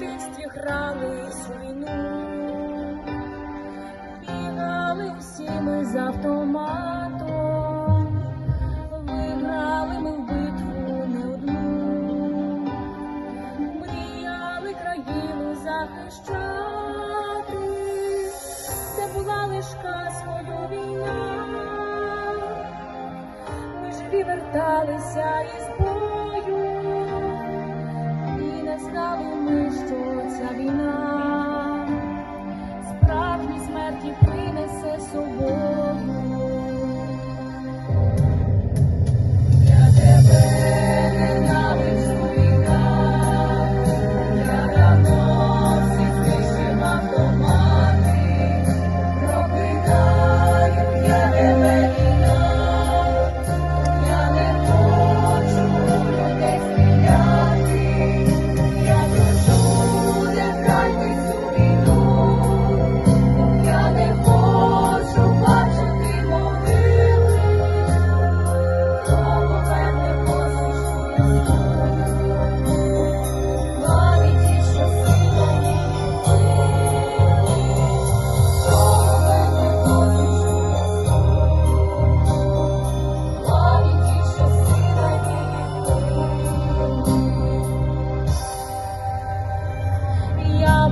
дитинстві грались у війну, бігали всі ми з автоматом, виграли ми в битву не одну, мріяли країну захищати, це була лишка свою війна, ми живі верталися із бою. Pascal in the streets of Vienna.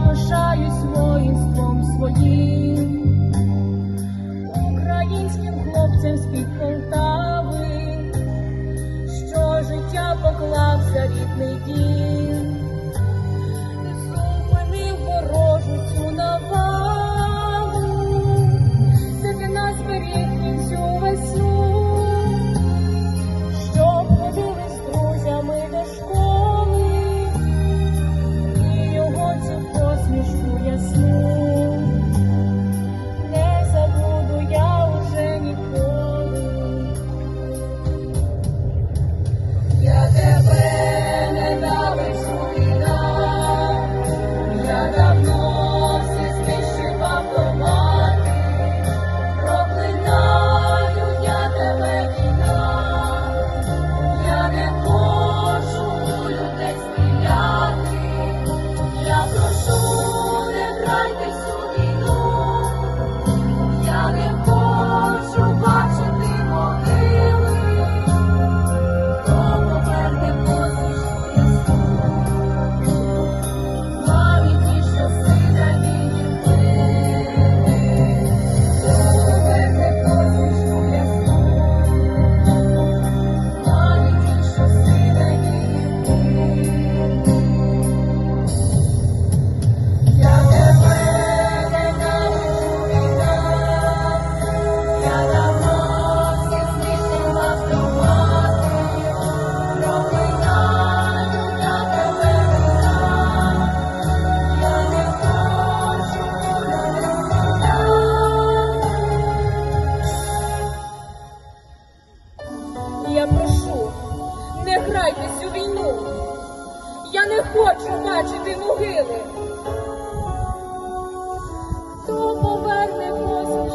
пишаюсь воїнством своїм, українським хлопцем з-під Полтави, що життя поклав за рідний дім. цю війну. Я не хочу бачити могили. Хто поверне Господа?